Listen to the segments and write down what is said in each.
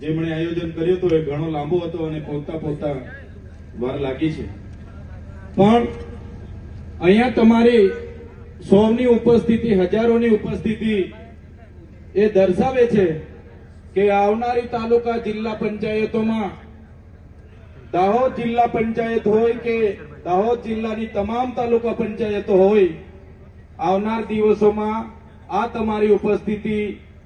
જેમણે આયોજન કર્યું હતું એ ઘણો લાંબો હતો અને પહોંચતા પહોંચતા વાર લાગી છે. પણ અહીંયા તમારી સૌની ઉપસ્થિતિ, હજારોની ઉપસ્થિતિ એ દર્શાવે છે કે આવનારી તાલુકા જિલ્લા પંચાયતોમાં દાહોદ જિલ્લા પંચાયત હોય કે દાહોદ જિલ્લાની તમામ તાલુકા પંચાયતો હોય, આવનાર દિવસોમાં આ તમારી ઉપસ્થિતિ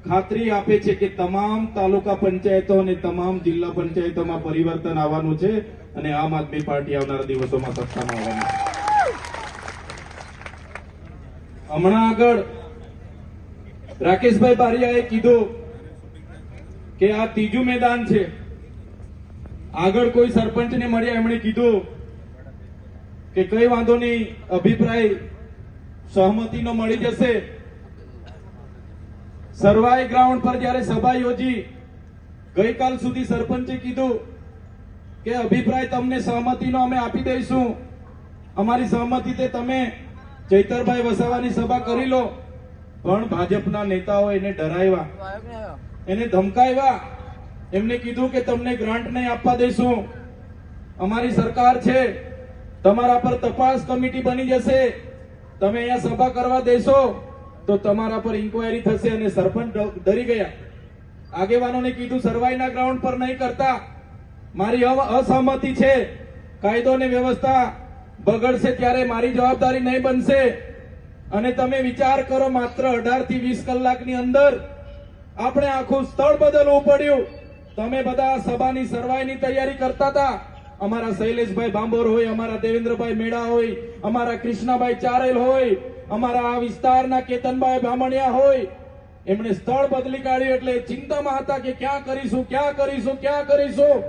ખાતરી આપે છે કે તમામ તાલુકા પંચાયતો અને તમામ જિલ્લા પંચાયતોમાં પરિવર્તન આવવાનું છે અને આમ આદમી પાર્ટી આવનારા દિવસોમાં સત્તામાં આવવાની છે. હમણાં આગળ રાકેશભાઈ બારિયાએ કીધું કે આ ત્રીજું મેદાન છે. આગળ કોઈ સરપંચને મળ્યા એમણે કીધું કે કઈ વાંધો નહીં, અભિપ્રાય સહમતીનો મળી જશે. સરવાઈ ગ્રાઉન્ડ પર જ્યારે સભા યોજી, ગઈકાલ સુધી સરપંચે કીધું કે અભિપ્રાય તમને સહમતીનો અમે આપી દઈશું. અમારી સહમતી તમે ચૈતરભાઈ વસાવાની સભા કરી લો. પણ ભાજપના નેતાઓ એને ડરાવ્યા. એને ધમકાવ્યા. એમને કીધું કે તમને ગ્રાન્ટ નહીં આપવા દઈશું. અમારી સરકાર છે. તમારા પર તપાસ કમિટી બની જશે. તમે અહીંયા સભા કરવા દેશો. તો તમારા પર ઇન્કવાયરી થશે અને સરપંચ ડરી ગયા. આગેવાનોને કીધું, સરવાઈના ગ્રાઉન્ડ પર નહીં કરતા. મારી અસહમતિ છે. કાયદો અને વ્યવસ્થા બગડશે ત્યારે મારી જવાબદારી નહીં બનશે. અને તમે વિચાર કરો, માત્ર અઢારથી વીસ કલાકની અંદર આપણે આખું સ્થળ બદલવું પડ્યું. તમે બધા સભાની સરવાઈની તૈયારી કરતા હતા. અમારા શૈલેષભાઈ ભાંબોર હોય, અમારા દેવેન્દ્રભાઈ મેળા હોય, અમારા કૃષ્ણાભાઈ ચારેલ હોય અમારા આ વિસ્તારના કેતનભાઈ બામણિયા હોય, એમણે સ્થળ બદલી કાઢ્યું એટલે ચિંતામાં હતા કે ક્યાં કરીશું ક્યાં કરીશું ક્યાં કરીશું.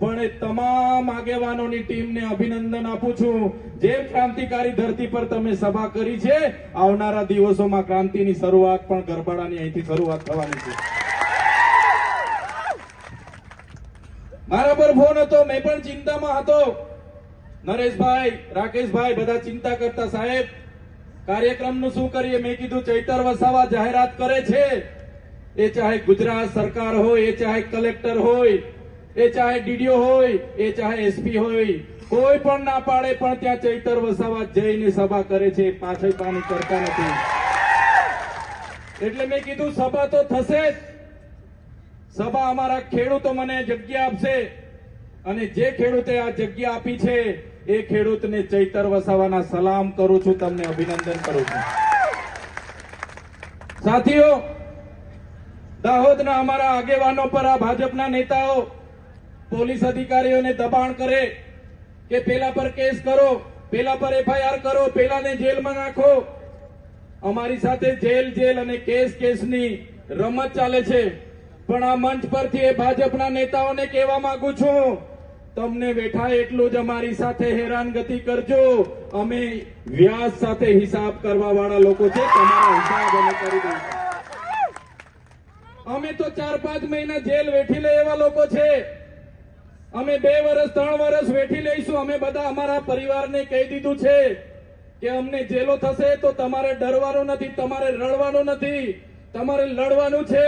પણ એ તમામ આગેવાનોની ટીમને અભિનંદન આપું છું. જે ક્રાંતિકારી ધરતી પર તમે સભા કરી છે, આવનારા દિવસોમાં ક્રાંતિની શરૂઆત પણ ગરબાડાની અહીંથી શરૂઆત થવાની છે. મારા પર ફોન હતો, મેં પણ ચિંતામાં હતો. નરેશભાઈ, રાકેશભાઈ, બધા ચિંતા કરતા સાહેબ કાર્યક્રમનું શું કરીએ? મેં કીધું ચૈતર વસાવા જાહેરાત કરે છે. એ ચાહે ગુજરાત સરકાર હોય, એ ચાહે કલેક્ટર હોય, એ ચાહે ડીડીઓ હોય, એ ચાહે એસપી હોય. કોઈ પણ ના પાડે, પણ ત્યાં ચૈતર વસાવા જઈને સભા કરે છે. પાછળ પાણી કરતા નથી. એટલે મેં કીધું સભા તો થશે જ. સભા અમારા ખેડૂતો મને જગ્યા આપશે. અને જે ખેડૂતે આ જગ્યા આપી છે એ ખેડૂતને ચૈતર વસાવાના સલામ કરું છું, તમને અભિનંદન કરું છું. સાથીઓ, દાહોદના અમારા આગેવાનો પર આ ભાજપના નેતાઓ પોલીસ અધિકારીઓને દબાણ કરે કે પેલા પર કેસ કરો, પેલા પર એફઆઈઆર કરો, પેલાને જેલમાં નાખો. અમારી સાથે જેલ જેલ અને કેસ, કેસની રમત ચાલે છે. પણ આ મંચ પરથી એ ભાજપના નેતાઓને કહેવા માંગુ છું તમને બેઠા એટલું જ અમારી સાથે હેરાનગતિ કરજો. અમે વ્યાજ સાથે હિસાબ કરવા વાળા લોકો છે, તમારા હિસાબ અમે કરી દઈશું. અમે તો ચાર પાંચ મહિના જેલ વેઠી લે એવા લોકો છે. અમે બે વર્ષ ત્રણ વર્ષ વેઠી લઈશું. અમે બધા અમારા પરિવારને કહી દીધું છે કે અમને જેલો થશે તો તમારે ડરવાનું નથી, તમારે રડવાનું નથી. તમારે લડવાનું છે.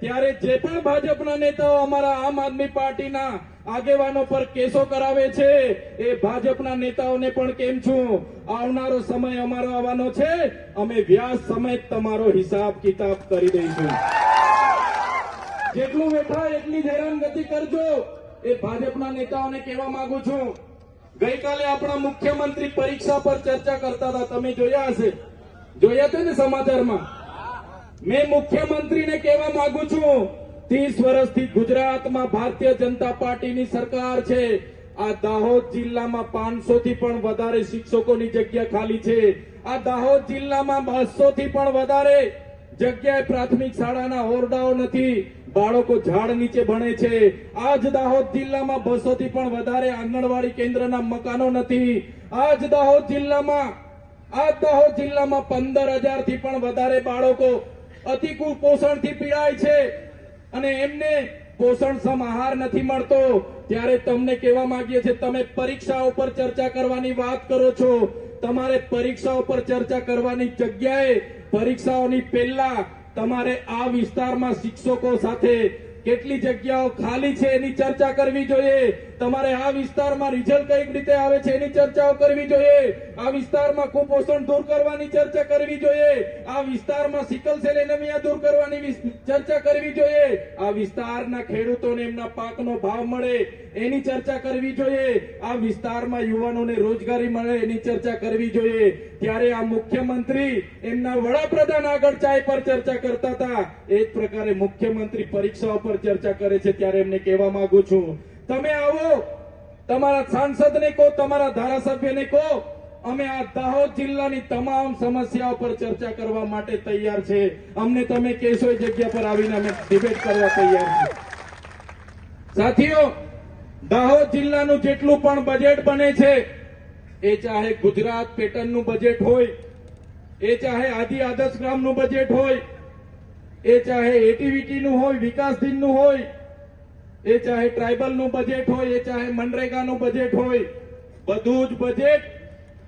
ત્યારે જે પણ ભાજપના નેતાઓ અમારા આમ આદમી પાર્ટીના આગેવાનો પર કેસો કરાવે છે. એ ભાજપના નેતાઓને પણ કેમ છું? આવનારો સમય અમારો આવવાનો છે. અમે વ્યાસ સમેત તમારો હિસાબ કિતાબ કરી દઈશું. જેટલું બેઠા એટલી જ હેરાનગતિ કરજો. એ ભાજપના નેતાઓને કહેવા માંગુ છું. ગઈકાલે આપણા મુખ્યમંત્રી પરીક્ષા પર ચર્ચા કરતા હતા. તમે જોયા હશે. જોયા છે ને સમાચારમાં? મેં મુખ્યમંત્રીને કહેવા માંગુ છું. ત્રીસ વર્ષથી ગુજરાતમાં ભારતીય જનતા પાર્ટીની સરકાર છે. આ દાહોદ જિલ્લામાં પાંચસો થી પણ વધારે શિક્ષકોની જગ્યા ખાલી છે. આ દાહોદ જિલ્લામાં બસો થી પણ વધારે જગ્યાએ પ્રાથમિક શાળાના ઓરડાઓ નથી. બાળકો ઝાડ નીચે ભણે છે. આજ દાહોદ જિલ્લામાં બસો થી પણ વધારે આંગણવાડી કેન્દ્રના મકાનો નથી. આજ દાહોદ જિલ્લામાં, આજ દાહોદ જિલ્લામાં પંદર હજારથી પણ વધારે બાળકો અતિ કુપોષણથી પીડાય છે. અને એમને પોષણક્ષમ આહાર નથી મળતો. ત્યારે તમને કહેવા માંગીએ છીએ, તમે પરીક્ષાઓ પર ચર્ચા કરવાની વાત કરો છો. તમારે પરીક્ષાઓ પર ચર્ચા કરવાની જગ્યાએ પરીક્ષાઓની પહેલા તમારે આ વિસ્તારમાં શિક્ષકો સાથે કેટલી જગ્યાઓ ખાલી છે એની ચર્ચા કરવી જોઈએ? તમારે આ વિસ્તારમાં રિઝલ્ટ કઈ રીતે આવે છે એની ચર્ચાઓ કરવી જોઈએ? આ વિસ્તારમાં કુપોષણ દૂર કરવાની ચર્ચા કરવી જોઈએ? આ વિસ્તારમાં સિકલ સેલ એનેમિયા દૂર કરવાની ચર્ચા કરવી જોઈએ? આ વિસ્તારના ખેડૂતોને એમના પાકનો ભાવ મળે. એની ચર્ચા કરવી જોઈએ. આ વિસ્તારમાં યુવાનોને રોજગારી મળે એની ચર્ચા કરવી જોઈએ. ત્યારે આ મુખ્યમંત્રી એમના વડાપ્રધાન આગળ ચાય પર ચર્ચા કરતા હતા. એ જ પ્રકારે મુખ્યમંત્રી પરીક્ષાઓ પર ચર્ચા કરે છે ત્યારે એમને કહેવા માંગુ છું. તમે આવો. તમારા સાંસદને કહો, તમારા ધારાસભ્યને કહો. અમે આ દાહોદ જિલ્લાની તમામ સમસ્યાઓ પર ચર્ચા કરવા માટે તૈયાર છે. અમને તમે કહેશો એ જગ્યા પર આવીને અમે ડિબેટ કરવા તૈયાર છે સાથીઓ દાહોદ જિલ્લાનું જેટલું પણ બજેટ બને છે, એ ચાહે ગુજરાત પેટર્નનું બજેટ હોય, એ ચાહે આદિ આદર્શ ગ્રામનું બજેટ હોય, એ ચાહે એટીવીટીનું હોય, વિકાસ દિનનું હોય, એ ચાહે ટ્રાઇબલનું બજેટ હોય, એ ચાહે મનરેગાનું બજેટ હોય, બધું જ બજેટ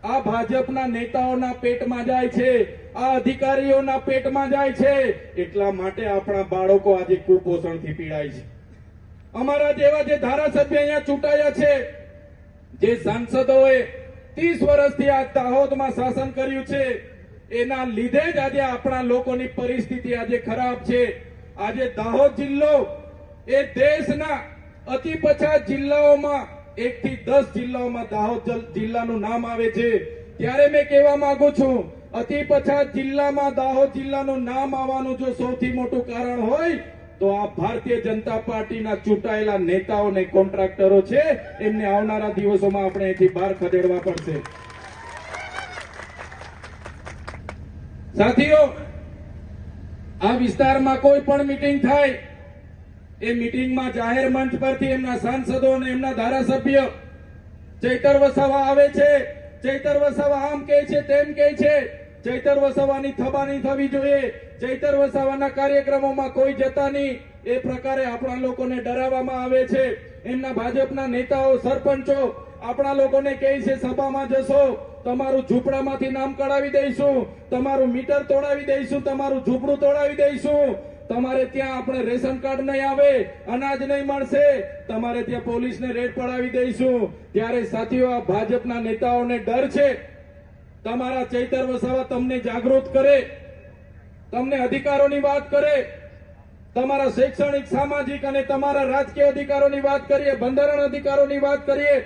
આ ભાજપના નેતાઓના પેટમાં જાય છે, આ અધિકારીઓના પેટમાં જાય છે, એટલા માટે આપણા બાળકો આજે કુપોષણથી પીડાય છે. અમારા જેવા જે ધારાસભ્ય અહીંયા ચૂંટાયા છે, જે સાંસદોએ ત્રીસ વર્ષથી આ દાહોદમાં શાસન કર્યું છે, એના લીધે જ આજે આપણા લોકોની પરિસ્થિતિ આજે ખરાબ છે. આજે દાહોદ જિલ્લો એ દેશના અતિ પછાત જિલ્લાઓમાં એક થી દસ જિલ્લાઓમાં દાહોદ જિલ્લાનું નામ આવે છે. ત્યારે મેં કહેવા માંગુ છું, અતિ પછાત જિલ્લામાં દાહોદ જિલ્લાનું નામ આવવાનું જો સૌથી મોટું કારણ હોય તો આ ભારતીય જનતા પાર્ટીના ચૂંટાયેલા નેતાઓ ને કોન્ટ્રાક્ટરો છે, એમને આવનારા દિવસોમાં આપણે અહીંથી બહાર ખદેડવા પડશે. સાથીઓ, આ વિસ્તારમાં કોઈ પણ મીટિંગ થાય, એ મિટિંગમાં જાહેર મંચ પરથી એમના સાંસદો અને એમના ધારાસભ્ય ચૈતર વસાવા આવે છે, ચૈતર વસાવા આમ કહે છે, તેમ કહે છે. ચૈતર વસાવાની થબાની થવી જોઈએ. ચૈતર વસાવાના કાર્યક્રમોમાં કોઈ જતા નહીં. એ પ્રકારે આપણા લોકોને ડરાવવામાં આવે છે. એમના ભાજપના નેતાઓ, સરપંચો, આપણા લોકોને કહે છે, સભામાં જશો. તમારું ઝૂંપડામાંથી નામ કઢાવી દઈશું. તમારું મીટર તોડાવી દઈશું. તમારું ઝૂંપડું તોડાવી દઈશું. તમારે ત્યાં આપણે રેશન કાર્ડ નહીં આવે. અનાજ નહીં મળશે. તમારે ત્યાં પોલીસને રેડ પડાવી દઈશું. ત્યારે સાથીઓ, આ ભાજપના નેતાઓને ડર છે. તમારા ચૈતર વસાવા તમને જાગૃત કરે, તમને અધિકારોની વાત કરે, તમારા શૈક્ષણિક, સામાજિક અને તમારા રાજકીય અધિકારોની વાત કરીએ, બંધારણ અધિકારોની વાત કરીએ,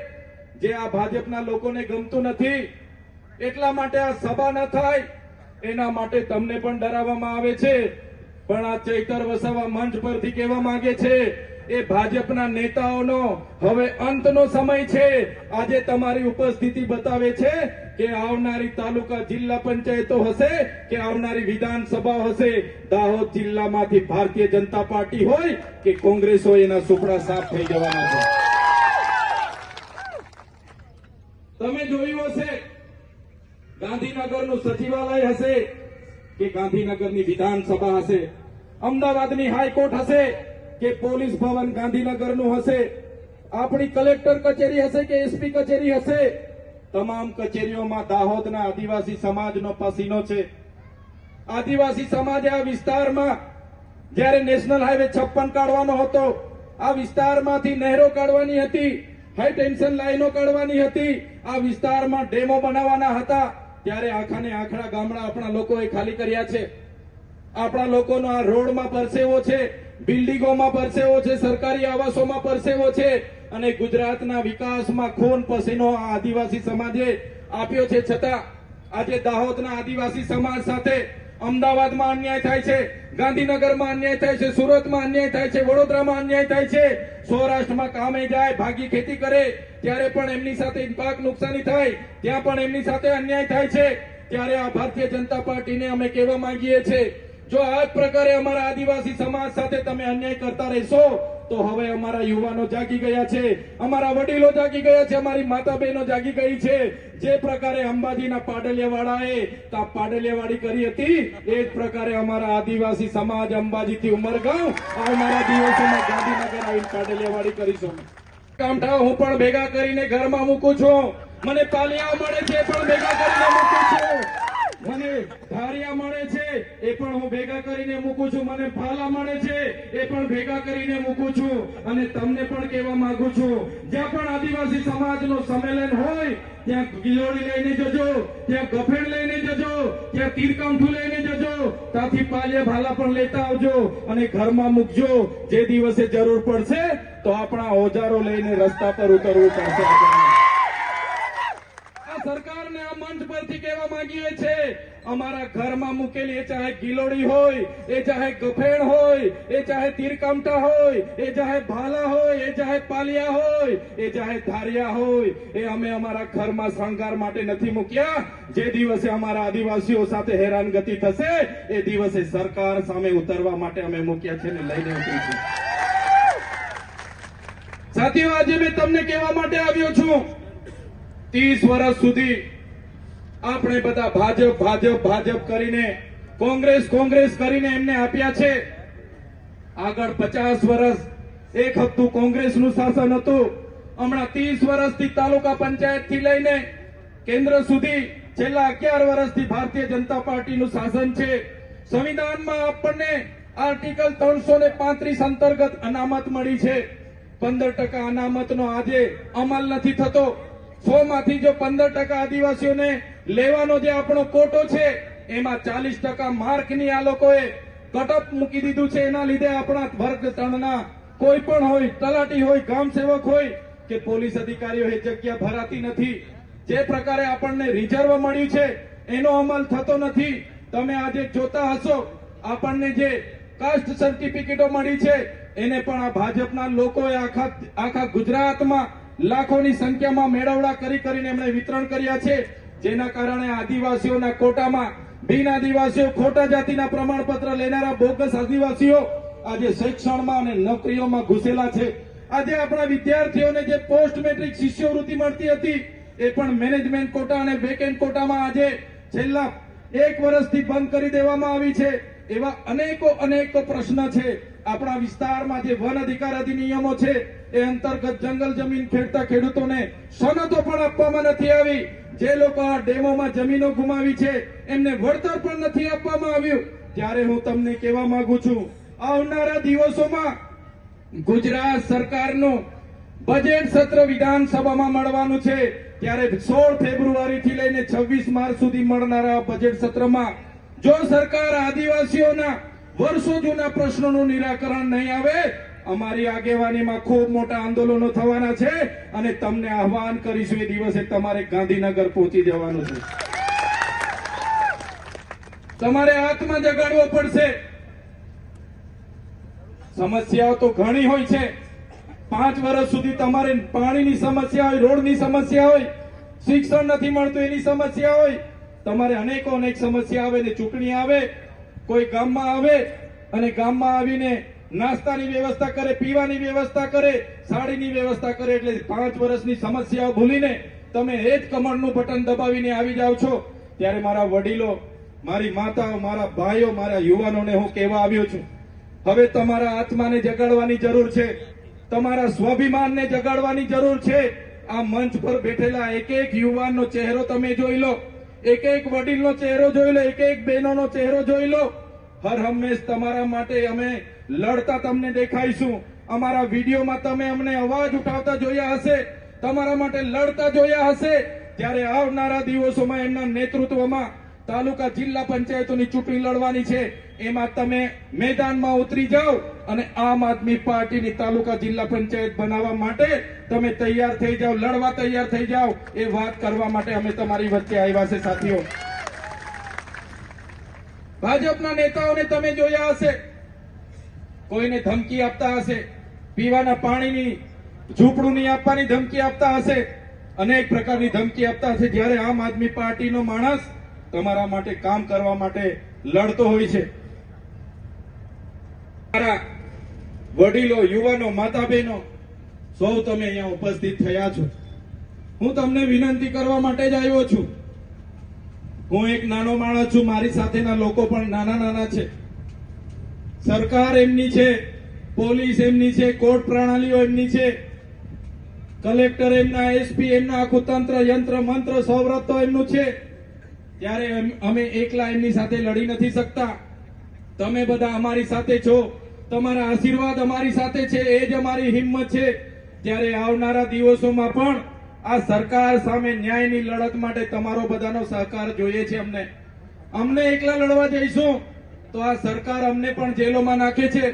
જે આ ભાજપના લોકોને ગમતું નથી, એટલા માટે આ સભા ન થાય, એના માટે તમને પણ ડરાવવામાં આવે છે. પણ આ ચૈતર વસાવા મંચ પરથી કહેવા માંગે છે એ ભાજપના નેતાઓનો હવે અંતનો સમય છે. આજે તમારી ઉપસ્થિતિ બતાવે છે કે આવનારી તાલુકા જિલ્લા પંચાયતો હશે કે આવનારી વિધાનસભા હશે. દાહોદ જિલ્લામાંથી ભારતીય જનતા પાર્ટી હોય કે કોંગ્રેસ હોય એના સુપડા સાફ થઈ જવાના છે. તમે જોયું હશે, ગાંધીનગરનું સચિવાલય હશે કે ગાંધીનગરની વિધાનસભા હશે. અમદાવાદની હાઈકોર્ટ હશે. કે પોલીસ ભવન ગાંધીનગરનું હશે, આપણી કલેક્ટર કચેરી હશે કે એસપી કચેરી હશે? તમામ કચેરીઓમાં દાહોદના આદિવાસી સમાજનો પસીનો છે. આદિવાસી સમાજે આ વિસ્તારમાં જ્યારે નેશનલ હાઈવે છપ્પન કાઢવાનો હતો, આ વિસ્તારમાંથી નહેરો કાઢવાની હતી, હાઈ ટેન્શન લાઈનો કાઢવાની હતી, આ વિસ્તારમાં ડેમો બનાવવાના હતા, ત્યારે આખાને આખડા ગામડા આપણા લોકોએ ખાલી કર્યા છે. આપણા લોકોનો આ રોડમાં પરસેવો છે. બિલ્ડિંગોમાં પરસેવો છે, સરકારી આવાસોમાં પરસેવો છે અને ગુજરાતના વિકાસમાં ખૂન પસીનો આ આદિવાસી સમાજે આપ્યો છે. છતાં આજે દાહોદના આદિવાસી સમાજ સાથે અમદાવાદમાં અન્યાય થાય છે, ગાંધીનગરમાં અન્યાય થાય છે, સુરતમાં અન્યાય થાય છે, વડોદરામાં અન્યાય થાય છે. સૌરાષ્ટ્રમાં કામે જાય, ભાગી ખેતી કરે, ત્યારે પણ એમની સાથે પાક નુકસાની થાય, ત્યાં પણ એમની સાથે અન્યાય થાય છે. ત્યારે આ ભારતીય જનતા પાર્ટીને અમે કહેવા માંગીએ છીએ જો આ પ્રકારે અમારા આદિવાસી સમાજ સાથે તમે અન્યાય કરતા રહેશો, તો હવે અમારા યુવાનો જાગી ગયા છે, અમારા વડીલો જાગી ગયા છે, અમારી માતા બહેનો જાગી ગઈ છે. જે પ્રકારે અંબાજીના પાડલિયાવાળાએ તા પાડલિયાવાડી કરી હતી, એ જ પ્રકારે અમારા આદિવાસી સમાજ અંબાજીથી ઉમરગાંવ આવનારા દિવસોમાં ગાંધીનગર આવીને પાડલિયાવાડી કરીશું. કામઠા હું પણ ભેગા કરીને ઘરમાં મૂકું છું. મને પાલિયા મળે છે પણ ભેગા કરીને મૂકું છું. મને ધારિયા મળે છે, એ પણ હું ભેગા કરીને મૂકું છું. મને ફાલા મળે છે, એ પણ ભેગા કરીને મૂકું છું. અને તમને પણ કહેવા માંગુ છું, જ્યાં પણ આદિવાસી સમાજનો સંમેલન હોય, ત્યાં ગિલોડી લઈને જજો, ત્યાં ગફેડ લઈને જજો, ત્યાં તીરકંઠું લઈને જજો. ત્યાંથી પાલે ભાલા પણ લેતા આવજો અને ઘરમાં મૂકજો. જે દિવસે જરૂર પડશે, તો આપણા ઓજારો લઈને રસ્તા પર ઉતરવું પડશે આપણને. આ સરકારને આ મંચ પરથી કહેવા માંગીએ છે. અમારા ઘરમાં મૂકેલી એ ચાહે ગિલોડી હોય, એ ચાહે ગફેણ હોય, એ ચાહે તીરકામટા હોય, એ ચાહે ભાલા હોય, એ ચાહે પાલિયા હોય, એ ચાહે ધારિયા હોય, એ અમે અમારા ઘરમાં શણગાર માટે નથી મૂક્યા. જે દિવસે અમારા આદિવાસીઓ સાથે હેરાનગતિ થશે, એ દિવસે સરકાર સામે ઉતરવા માટે અમે મૂક્યા છે ને લઈને ઉતરીશું. સાથીઓ આજે મેં તમને કહેવા માટે આવ્યો છું. ત્રીસ વર્ષ સુધી આપણે બધા ભાજપ ભાજપ ભાજપ કરીને, કોંગ્રેસ કોંગ્રેસ કરીને એમને આપ્યા છે. આગળ પચાસ વર્ષ એક હપ્તું કોંગ્રેસનું શાસન હતું. હમણાં ત્રીસ વર્ષથી તાલુકા પંચાયતથી લઈને કેન્દ્ર સુધી છેલ્લા અગિયાર વર્ષથી ભારતીય જનતા પાર્ટીનું શાસન છે. સંવિધાનમાં આપણને આર્ટિકલ ત્રણસો પાંત્રીસ અંતર્ગત અનામત મળી છે. પંદર ટકા અનામતનો આજે અમલ નથી થતો. સો માંથી જો પંદર ટકા આદિવાસીઓને લેવાનો જે આપણો કોટો છે, એમાં ચાલીસ ટકા માર્કની આ લોકોએ કટઅપ મૂકી દીધું છે. એના લીધે આપણા વર્ગ ત્રણના કોઈ પણ હોય, તલાટી હોય, ગામ સેવક હોય, કે પોલીસ અધિકારીઓ એ જગ્યા ભરાતી નથી. જે પ્રકારે આપણને રિઝર્વ મળ્યું છે, એનો અમલ થતો નથી. તમે આજે જોતા હશો, આપણને જે કાસ્ટ સર્ટિફિકેટો મળી છે, એને પણ આ ભાજપના લોકોએ આખા આખા ગુજરાતમાં લાખોની સંખ્યામાં મેળવડા કરી કરીને એમણે વિતરણ કર્યા છે. જેના કારણે આદિવાસીઓના કોટામાં બિન આદિવાસીઓ, ખોટા જાતિના પ્રમાણપત્ર લેનારા બોગસ આદિવાસીઓ આજે શિક્ષણમાં અને નોકરીઓમાં ઘૂસેલા છે. આજે આપણા વિદ્યાર્થીઓને જે પોસ્ટ મેટ્રિક શિષ્યવૃત્તિ મળતી હતી, એ પણ મેનેજમેન્ટ કોટા અને વેકેન્ટ કોટામાં આજે છેલ્લા એક વર્ષથી બંધ કરી દેવામાં આવી છે. એવા અનેકો અનેકો પ્રશ્ન છે. આપણા વિસ્તારમાં જે વન અધિકાર અધિનિયમો છે, એ અંતર્ગત જંગલ જમીન ખેડતા ખેડૂતોને સનતો પણ આપવામાં નથી આવી. જે લોકો આ ડેમોમાં જમીનો ગુમાવી છે, એમને વળતર પણ નથી આપવામાં આવ્યું. ત્યારે હું તમને કહેવા માંગુ છું, આવનારા દિવસોમાં ગુજરાત સરકારનું બજેટ સત્ર વિધાનસભામાં મળવાનું છે. ત્યારે સોળ ફેબ્રુઆરી થી લઈને છવ્વીસ માર્ચ સુધી મળનારા બજેટ સત્રમાં જો સરકાર આદિવાસીઓના વર્ષો જૂના પ્રશ્નોનું નિરાકરણ નહીં આવે. અમારી આગેવાનીમાં ખૂબ મોટા આંદોલનો થવાના છે અને તમને આહવાન કરીશું એ દિવસે તમારે ગાંધીનગર પહોંચી જવાનું છે. તમારે હાથમાં જગાડવો પડશે. સમસ્યાઓ તો ઘણી હોય છે. પાંચ વર્ષ સુધી તમારે પાણીની સમસ્યા હોય, રોડની સમસ્યા હોય, શિક્ષણ નથી મળતું, એની સમસ્યા હોય. તમારે અનેકો અનેક સમસ્યા આવે ને ચૂંટણી આવે. કોઈ ગામમાં આવે અને ગામમાં આવીને નાસ્તાની વ્યવસ્થા કરે, પીવાની વ્યવસ્થા કરે, સાડીની વ્યવસ્થા કરે એટલે પાંચ વર્ષની સમસ્યાઓ ભૂલીને તમે એ જ કમળનું બટન દબાવીને આવી જાઓ છો, ત્યારે મારા વડીલો, મારી માતાઓ, મારા ભાઈઓ, મારા યુવાનોને હું કહેવા આવ્યો છું, હવે તમારા આત્માને જગાડવાની જરૂર છે, તમારા સ્વાભિમાનને જગાડવાની જરૂર છે, આ મંચ પર બેઠેલા એક એક યુવાનનો ચહેરો તમે જોઈ લો. એક એક વડીલનો ચહેરો જોઈ લો એક એક બહેનોનો ચહેરો જોઈ લો. હર હંમેશ તમારા માટે અમે લડતા તમને દેખાઈશું. અમારા વિડીયોમાં તમે અમને અવાજ ઉઠાવતા જોયા હશે, તમારા માટે લડતા જોયા હશે. ત્યારે આવનારા દિવસોમાં એમના નેતૃત્વમાં તાલુકા જિલ્લા પંચાયતોની ચૂંટણી લડવાની છે. એમાં તમે મેદાનમાં ઉતરી જાઓ અને આમ આદમી પાર્ટીની તાલુકા જિલ્લા પંચાયત બનાવવા માટે તમે તૈયાર થઈ જાઓ, લડવા તૈયાર થઈ જાઓ, એ વાત કરવા માટે અમે તમારી વચ્ચે આવ્યા છે સાથીઓ. ભાજપના નેતાઓને તમે જોયા હશે. કોઈને ધમકી આપતા હશે. પીવાના પાણીની ઝૂંપડું નહીં આપવાની ધમકી આપતા હશે. અનેક પ્રકારની ધમકી આપતા હશે. જ્યારે આમ આદમી પાર્ટીનો માણસ તમારા માટે કામ કરવા માટે લડતો હોય છે. મારા વડીલો, યુવાનો માતા બહેનો સૌ તમે અહીંયા ઉપસ્થિત થયા છો. હું તમને વિનંતી કરવા માટે જ આવ્યો છું. હું એક નાનો માણસ છું, મારી સાથેના લોકો પણ નાના નાના છે. સરકાર એમની છે, પોલીસ એમની છે, કોર્ટ પ્રણાલીઓ એમની છે. કલેક્ટર એમના, એસપી એમના, આખું તંત્ર, યંત્ર, મંત્ર સૌરત તો એમનું છે. ત્યારે અમે એકલા એમની સાથે લડી નથી શકતા. તમે બધા અમારી સાથે છો. તમારા આશીર્વાદ અમારી સાથે છે. એ જ અમારી હિંમત છે. ત્યારે આવનારા દિવસોમાં પણ આ સરકાર સામે ન્યાયની લડત માટે તમારો બધાનો સહકાર જોઈએ છે અમને. અમને એકલા લડવા જઈશું તો આ સરકાર અમને પણ જેલોમાં નાખે છે.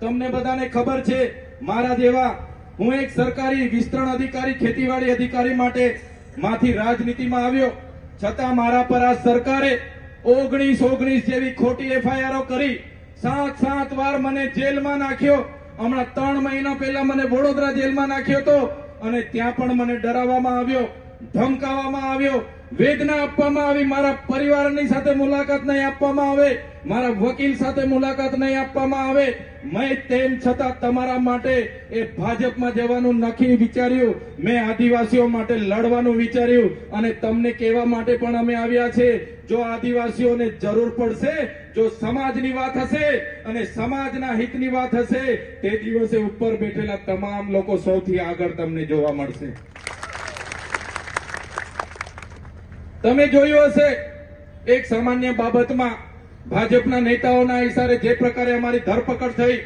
તમને બધાને ખબર છે, મારા જેવા હું એક સરકારી વિસ્તરણ અધિકારી, ખેતીવાડી અધિકારી માટે માંથી રાજનીતિમાં આવ્યો. છતાં મારા પર આ સરકારે ઓગણીસ ઓગણીસ જેવી ખોટી એફઆઈઆરો કરી સાત સાત વાર મને જેલમાં નાખ્યો. હમણાં ત્રણ મહિના પહેલા મને વડોદરા જેલમાં નાખ્યો હતો અને ત્યાં પણ મને ડરાવવામાં આવ્યો, ધમકાવવામાં આવ્યો. વેદના આપવામાં આવી, મારા પરિવારની સાથે મુલાકાત નહીં આપવામાં આવે, મારા વકીલ સાથે મુલાકાત નહીં આપવામાં આવે. મેં તેમ છતાં તમારા માટે એ ભાજપમાં જવાનું નક્કી વિચાર્યું. મેં આદિવાસીઓ માટે લડવાનું વિચાર્યું અને તમને કહેવા માટે પણ અમે આવ્યા છે, જો આદિવાસીઓને જરૂર પડશે, જો સમાજની વાત હશે અને સમાજના હિતની વાત હશે, તે દિવસે ઉપર બેઠેલા તમામ લોકો સૌથી આગળ તમને જોવા મળશે. તમે જોયું હશે, એક સામાન્ય બાબતમાં ભાજપના નેતાઓના ઇશારે જે પ્રકારે અમારી ધરપકડ થઈ,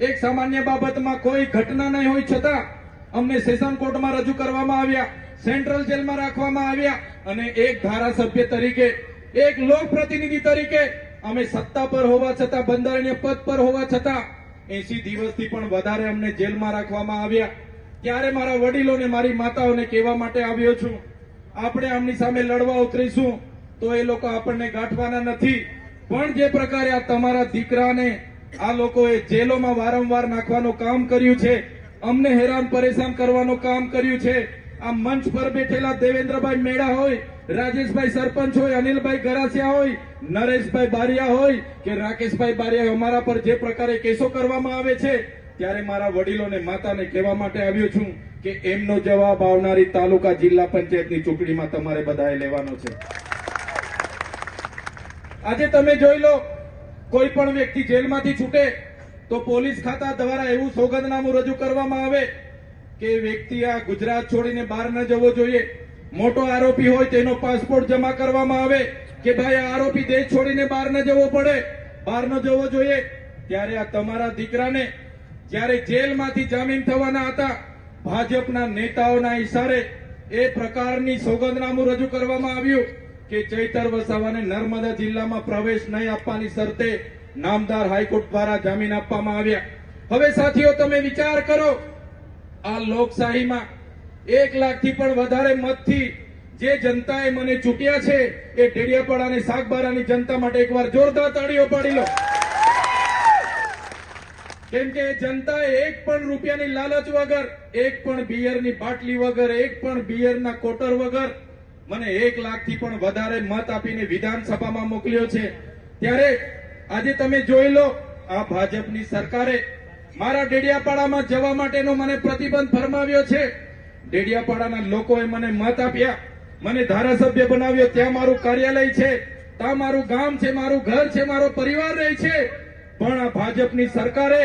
એક સામાન્ય બાબતમાં કોઈ ઘટના નહીં હોય છતાં અમને સેશન કોર્ટમાં રજૂ કરવામાં આવ્યા, સેન્ટ્રલ જેલમાં રાખવામાં આવ્યા અને એક ધારાસભ્ય તરીકે, એક લોકપ્રતિનિધિ તરીકે અમે સત્તા પર હોવા છતાં, બંધારણીય પદ પર હોવા છતાં એસી દિવસથી પણ વધારે અમને જેલમાં રાખવામાં આવ્યા. ત્યારે મારા વડીલોને, મારી માતાઓને કહેવા માટે આવ્યો છું આપણે આમની સામે લડવા ઉતરીશું તો એ લોકો આપણને ગાંઠવાના નથી. પણ જે પ્રકારે આ તમારા દીકરાને આ લોકોએ જેલોમાં વારંવાર નાખવાનું કામ કર્યું છે, અમને હેરાન પરેશાન કરવાનું કામ કર્યું છે, આ મંચ પર બેઠેલા દેવેન્દ્રભાઈ મેળા હોય, રાજેશભાઈ સરપંચ હોય, અનિલભાઈ ગરાસિયા હોય, નરેશભાઈ બારિયા હોય કે રાકેશભાઈ બારિયા અમારા પર જે પ્રકારે કેસો કરવામાં આવે છે ત્યારે મારા વડીલોને, માતાને કહેવા માટે આવ્યો છું કે એમનો જવાબ આવનારી તાલુકા જિલ્લા પંચાયતની ચૂંટણીમાં તમારે બધાએ લેવાનો છે. આજે તમે જોઈ લો, કોઈ પણ વ્યક્તિ જેલમાંથી છૂટે તો પોલીસ ખાતા દ્વારા એવું સોગંદનામું રજૂ કરવામાં આવે કે વ્યક્તિ આ ગુજરાત છોડીને બહાર ન જવો જોઈએ. મોટો આરોપી હોય તેનો પાસપોર્ટ જમા કરવામાં આવે કે ભાઈ આ આરોપી દેશ છોડીને બહાર ન જવો પડે, બહાર ન જવો જોઈએ. ત્યારે આ તમારા દીકરાને જ્યારે જેલમાંથી જામીન થવાના હતા, ભાજપના નેતાઓના ઇશારે એ પ્રકારની સોગંદનામું રજૂ કરવામાં આવ્યું કે ચૈતર વસાવાને નર્મદા જિલ્લામાં પ્રવેશ નહીં આપવાની શરતે નામદાર હાઈકોર્ટ દ્વારા જામીન આપવામાં આવ્યા. હવે સાથીઓ, તમે વિચાર કરો, આ લોકશાહીમાં એક લાખથી પણ વધારે મતથી જે જનતાએ મને ચૂક્યા છે, એ ડેડિયાપાડા અને સાગબારાની જનતા માટે એકવાર જોરદાર તાળીઓ પાડી લો. કેમ કે જનતાએ એક પણ રૂપિયાની લાલચ વગર, એક પણ બિયરની બાટલી વગર, એક પણ બિયરના કોટર વગર મને એક લાખથી પણ વધારે મત આપીને વિધાનસભામાં મોકલ્યો છે. ત્યારે આજે તમે જોઈ લો, આ ભાજપની સરકારે મારા ડેડિયાપાડામાં જવા માટેનો મને પ્રતિબંધ ફરમાવ્યો છે. ડેડિયાપાડાના લોકોએ મને મત આપ્યા, મને ધારાસભ્ય બનાવ્યો, ત્યાં મારું કાર્યાલય છે, ત્યાં મારું ગામ છે, મારું ઘર છે, મારો પરિવાર રહે છે. પણ આ ભાજપની સરકારે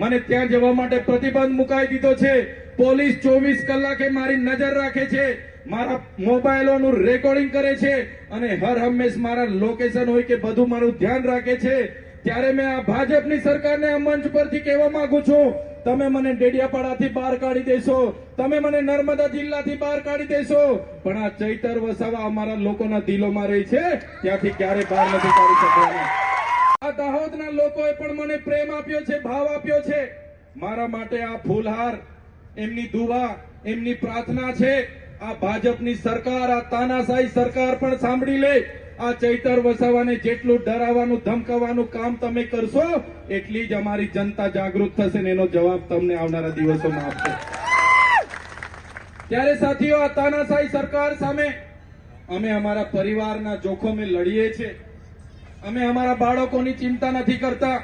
મને ત્યાં જવા માટે પ્રતિબંધ મુકાઈ દીધો છે. પોલીસ ચોવીસ કલાકે મારી નજર રાખે છે. મારા મોબાઈલોનું રેકોર્ડિંગ કરે છે અને હર હંમેશ મારા લોકેશન હોય કે બધું મારું ધ્યાન રાખે છે. ત્યારે મેં આ ભાજપની સરકારને આ મંચ પરથી કહેવા માંગુ છું, તમે મને ડેડિયાપાડાથી બહાર કાઢી દેશો. તમે મને નર્મદા જિલ્લાથી બહાર કાઢી દેશો. પણ આ ચૈતર વસાવા અમારા લોકોના દિલોમાં રહી છે. ત્યાંથી ક્યારે બહાર નથી કાઢી શકવાના? આ દાહોદના લોકોએ પણ મને પ્રેમ આપ્યો છે, ભાવ આપ્યો છે. મારા માટે આ ફૂલહાર, એમની દુવા, એમની પ્રાર્થના છે. આ ભાજપની સરકાર, આ તાનાશાહી સરકાર પણ સાંભળી લે. આ ચૈતર વસાવાને જેટલું ડરાવવાનું, ધમકાવવાનું કામ તમે કરશો, એટલી જ અમારી જનતા જાગૃત થશે ને એનો જવાબ તમને આવનારા દિવસોમાં આપશે. ત્યારે સાથીઓ, આ તાનાશાહી સરકાર સામે અમે અમારા પરિવારના જોખમે લડીએ છીએ. અમે અમારા બાળકોની ચિંતા નથી કરતા.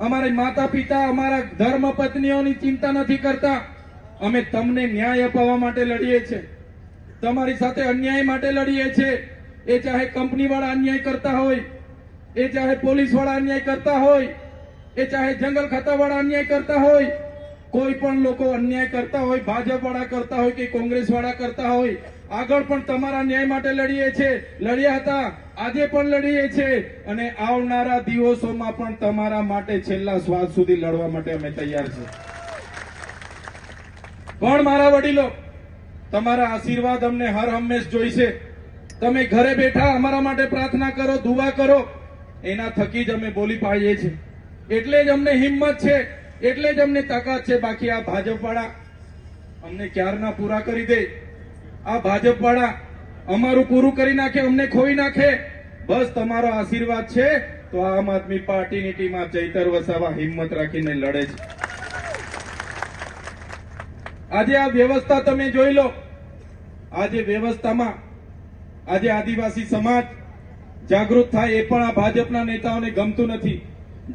અમારી માતા પિતા અમારા ધર્મ પત્નીઓની ચિંતા નથી કરતા. અમે તમને ન્યાય અપાવવા માટે લડીએ છીએ તમારી સાથે અન્યાય માટે લડીએ છીએ એ ચાહે કંપની વાળા અન્યાય કરતા હોય, એ ચાહે પોલીસવાળા અન્યાય કરતા હોય, એ ચાહે જંગલ ખાતા વાળા અન્યાય કરતા હોય, કોઈ પણ લોકો અન્યાય કરતા હોય ભાજપ વાળા કરતા હોય કે કોંગ્રેસ વાળા કરતા હોય, આગળ પણ તમારા ન્યાય માટે લડીએ છીએ લડ્યા હતા. આજે પણ લડીએ છીએ અને આવનારા દિવસોમાં પણ તમારા માટે છેલ્લા શ્વાસ સુધી લડવા માટે અમે તૈયાર છીએ. પણ મારા વડીલો, તમારા આશીર્વાદ અમને હર હંમેશ જોઈશે. તમે ઘરે બેઠા અમારા માટે પ્રાર્થના કરો દુવા કરો. એના થકી જ અમે બોલી પાડીએ છીએ. એટલે જ અમને હિંમત છે, એટલે જ અમને તાકાત છે. બાકી આ ભાજપવાળા અમને ક્યારના પૂરા કરી દે? આ ભાજપ વાળા અમારું પૂરું કરી નાખે, અમને ખોઈ નાખે. બસ તમારો આશીર્વાદ છે. તો આમ આદમી પાર્ટીની ટીમ આ ચૈતર વસાવા હિંમત રાખીને લડે છે. આજે આ વ્યવસ્થા તમે જોઈ લો. આજે વ્યવસ્થામાં આજે આદિવાસી સમાજ જાગૃત થાય એ પણ આ ભાજપના નેતાઓને ગમતું નથી.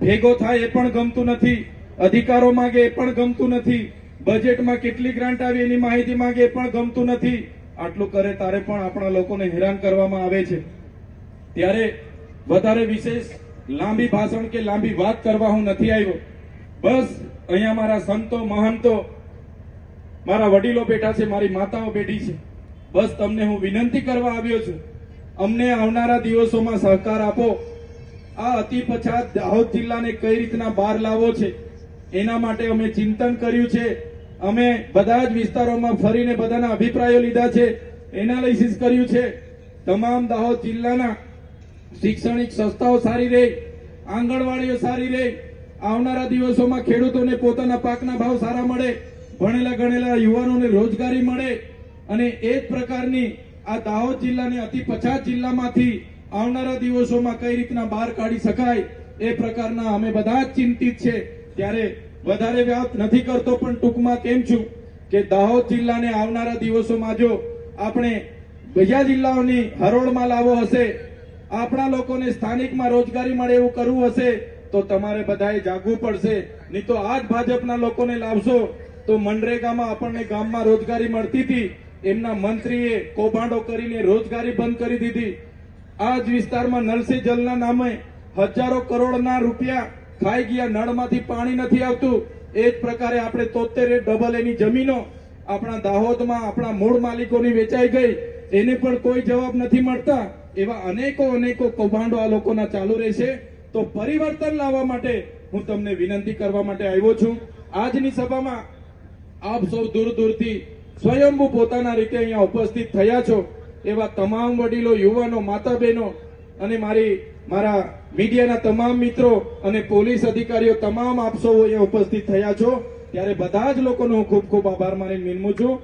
ભેગો થાય એ પણ ગમતું નથી. અધિકારો માંગે એ પણ ગમતું નથી. બજેટમાં કેટલી ગ્રાન્ટ આવી એની માહિતી માંગે એ પણ ગમતું નથી. આટલું કરે તારે પણ આપણા લોકોને હેરાન કરવામાં આવે છે. ત્યારે વધારે વિશેષ લાંબી ભાષણ કે લાંબી વાત કરવા હું નથી આવ્યો. બસ અહીંયા મારા સંતો, મહંતો, મારા વડીલો બેઠા છે, મારી માતાઓ બેઠી છે. બસ તમને હું વિનંતી કરવા આવ્યો છું, અમને આવનારા દિવસોમાં સહકાર આપો. આ અતિ પછાત દાહોદ જિલ્લાને કઈ રીતના બહાર લાવવો છે, એના માટે અમે ચિંતન કર્યું છે. અમે બધા જ વિસ્તારોમાં ફરીને બધાના અભિપ્રાયો લીધા છે, એનાલિસિસ કર્યું છે. તમામ દાહોદ જિલ્લાના શૈક્ષણિક સંસ્થાઓ સારી રહે, આંગણવાડીઓ સારી રહે, આવનારા દિવસોમાં ખેડૂતોને પોતાના પાકના ભાવ સારા મળે, ભણેલા ગણેલા યુવાનોને રોજગારી મળે, અને એ જ પ્રકારની આ દાહોદ જિલ્લાને અતિ પછાત જિલ્લામાંથી આવનારા દિવસોમાં કઈ રીતના બહાર કાઢી શકાય, એ પ્રકારના અમે બધા જ ચિંતિત છે. ત્યારે વધારે વાત નથી કરતો, પણ ટૂંકમાં કેમ છું કે દાહોદ જિલ્લાને આવનારા દિવસોમાં જો આપણે બીજા જિલ્લાઓની હરોળમાં લાવવો હશે, આપણા લોકોને સ્થાનિકમાં રોજગારી મળે એવું કરવું હશે, તો તમારે બધાએ જાગવું પડશે. નહીં તો આ જ ભાજપના લોકોને લાવશો તો મનરેગામાં આપણને ગામમાં રોજગારી મળતી હતી. એમના મંત્રીએ કૌભાંડો કરીને રોજગારી બંધ કરી દીધી. આ જ વિસ્તારમાં નલ જલના નામે હજારો કરોડના રૂપિયા ખાઈ ગયા, નળમાંથી પાણી નથી આવતું. એ જ પ્રકારે આપણે તોતેર ડબલ એની જમીનો આપણા દાહોદમાં, આપણા મૂળ માલિકોની વેચાઈ ગઈ. એને પણ કોઈ જવાબ નથી મળતા. એવા અનેકો અનેકો કૌભાંડો આ લોકોના ચાલુ રહેશે. તો પરિવર્તન લાવવા માટે હું તમને વિનંતી કરવા માટે આવ્યો છું. આજની સભામાં આપ સૌ દૂર દૂરથી સ્વયંભૂ પોતાના રીતે અહીંયા ઉપસ્થિત થયા છો. એવા તમામ વડીલો, યુવાનો માતા બહેનો અને મારી મારા મીડિયાના તમામ મિત્રો અને પોલીસ અધિકારીઓ તમામ આપ સૌ અહીંયા ઉપસ્થિત થયા છો. ત્યારે બધા જ લોકોનો હું ખૂબ ખૂબ આભાર માની નિમું છું.